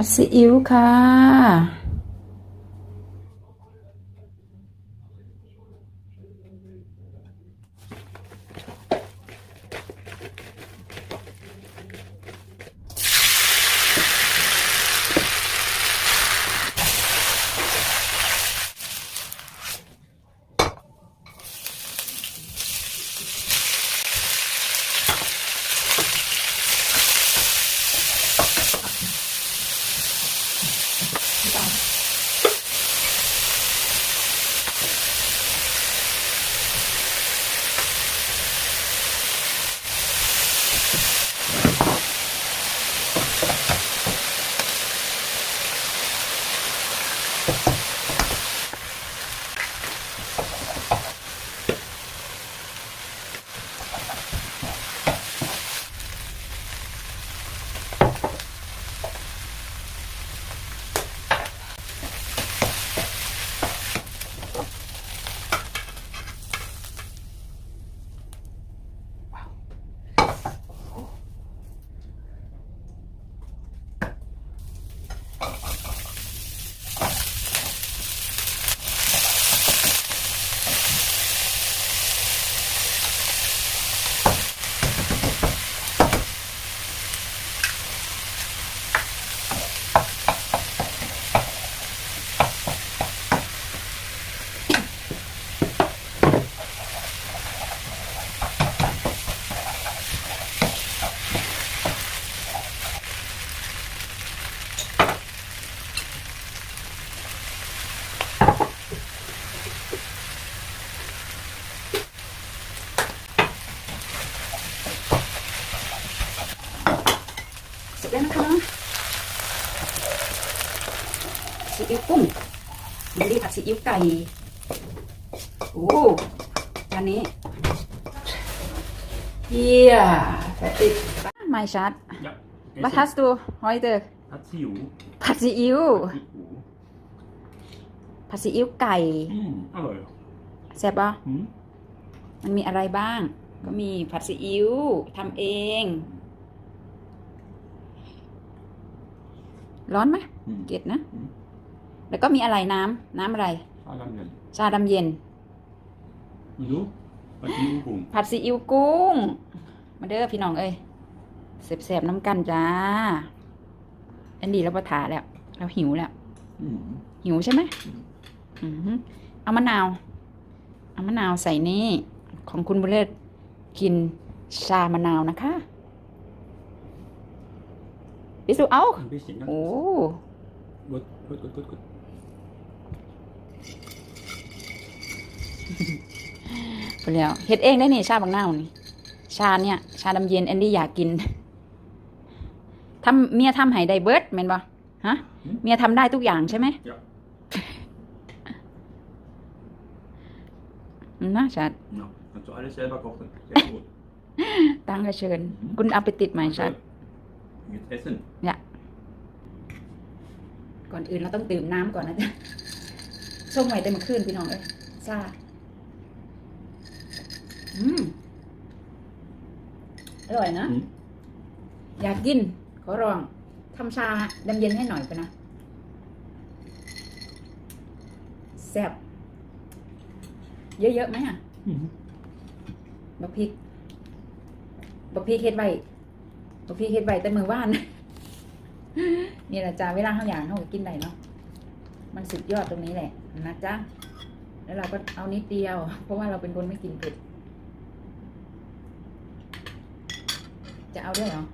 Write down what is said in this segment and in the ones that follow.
ผัดซีอิ๊วค่ะ สร็จแล้วนะคะซีอิ๊วกุ้งมันดีผัดซีอิ๊วไก่ โอ้จานนี้เฮียแต่ติดไม่ชัด Ja. Wat hast du heute Hat sie ju. ผัดซีอิ๊ว Oh. ผัดซีอิ๊วไก่ Mm, hallå ja. แซ่บปะ Mm. มันมีอะไรบ้าง ก็มีผัดซีอิ๊วทำเอง ร้อนไหม Mm. เกล็ดนะ อืม แล้วก็มีอะไรน้ำน้ำอะไร Allan ชาดำเย็น Jo. Vad är ju hon? ผัดซีอิ๊วกุ้ง มาเด้อพี่น้องเอ้ยเสบๆน้ำกันจ้า อันดีแล้วประทาแล้ว เราหิวแล้ว Mm. หิวใช่ไหมอือหือเอามะนาว เอามะนาวใส่นี่ ของคุณบุญเลิศกินชามะนาวนะคะ พิสูเอา Ein bisschen. Ja. โอ้ Gut, gut, gut, gut, gut. ไปแล้วเฮ็ดเองได้นี่ชาบางนาวนี่ ชาเนี่ย ชาดำเย็นแอนดี้อยากกินทำเมียทำให้ได้เบิร์ดแม่นบ่ฮะ อืม เมียทำได้ทุกอย่างใช่ไหม Ja. อืมนะชัด Ja. Kannst du alles selber kochen. Sehr gut. ตั้งกระเชิญคุณเอาไปติดไหมชั ด Jetzt essen. ก่อนอื่นเราต้องดื่มน้ำก่อนนะจ๊ะส้มไว้ได้มาคืนพี่น้องเอ้ยซ่าอืมอร่อยนะ อืม อยากกิน ขอร้องทำชาดำเย็นให้หน่อยไปนะแซ่บเยอะๆไหมอะ Mm. บักพริก บักพริกเฮ็ดไว้ บักพริกเฮ็ดไว้แต่มือว่านนี่แหละจ้าเวลาเขาอย่ากเขาก็กินได้เนาะมันสุดยอดตรงนี้แหละนะจ๊ะแล้วเราก็เอานิดเดียว เพราะว่าเราเป็นคนไม่กินเผ็ดจะเอาด้วยเหรอ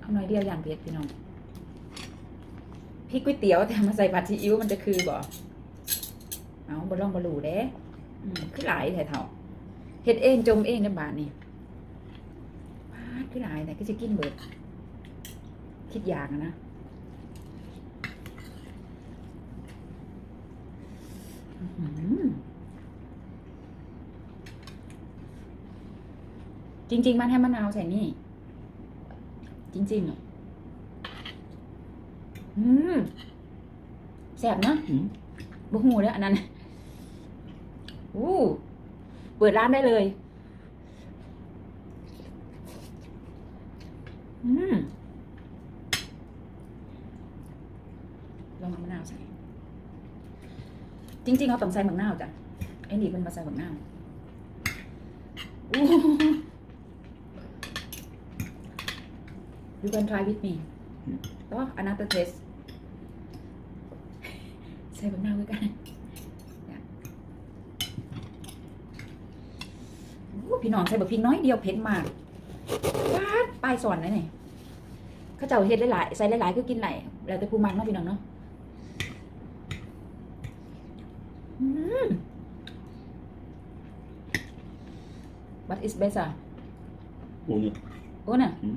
เอาหน่อยเดียวอย่างเผ็ดพี่น้องพริกก๋วยเตี๋ยวแต่มาใส่ผัดซีอิ๊วมันจะคือบ่เอาบะล่องบะหลูเด้อืมคือหลายแถวเฮ็ดเองจมเองในบาทนี่ พาดคือหลายแต่ก็จะกินเบิด คิดอยากอะนะอื้อหือจริง ๆ มันให้มะนาวใส่นี่ จริงๆอะอืมแสบเนอะ Mm. บุหูเด้ออันนั้นอู้เปิดร้านได้เลย อืมลองเอามะนาวใส่ จริงๆเขาต้องใส่มะนาวจ้ะไอ้นี่มันมาใส่มะนาวอู้ You can try with me ก็ another taste ใส่มะนาวด้วยกันพี่น้องใส่บะพริกน้อยเดียวเผ็ดมาก ปลายสอนนะเนี่ยเขาเจ้าเฮ็ดหลายๆใส่หลายๆก็กินหลายแล้วแต่ผู้มันเนาะพี่น้องเนาะอืม What is better Ohne. โอ้น่ะอืม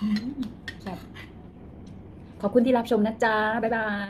อืมแซ่บขอบคุณที่รับชมนะจ๊ะ บ๊ายบาย